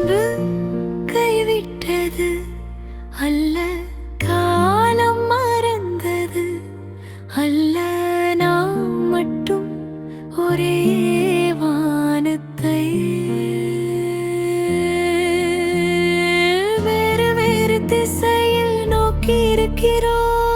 அன்பு கைவிட்டது. அல்ல காலம் மறந்தது. அல்ல நாம் மட்டும் ஒரே வானத்தை. வேறு வேறு திசையில் நோக்கி இருக்கிறோம்.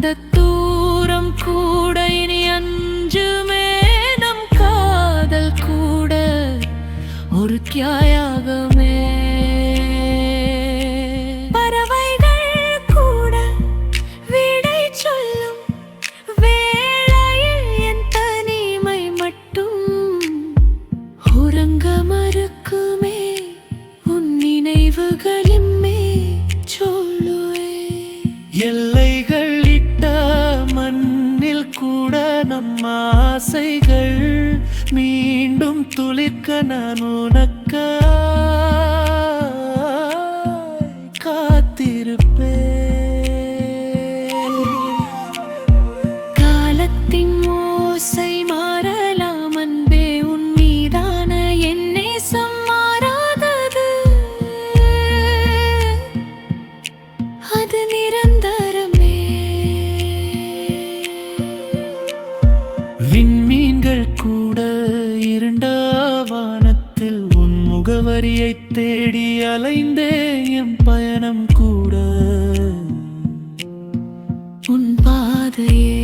அந்த தூரம் கூட இனி அஞ்சுமே நம் காதல் கூட ஒரு தியாகமே பறவைகள் மறுக்குமே உன் சொல்லுவே. நம் ஆசைகள் மீண்டும் துளிர்க்க நான் உனக்கா கூட இருண்ட வானத்தில் உன் முகவரியை தேடி அலைந்தே என் பயணம் கூட. உன் பாதையே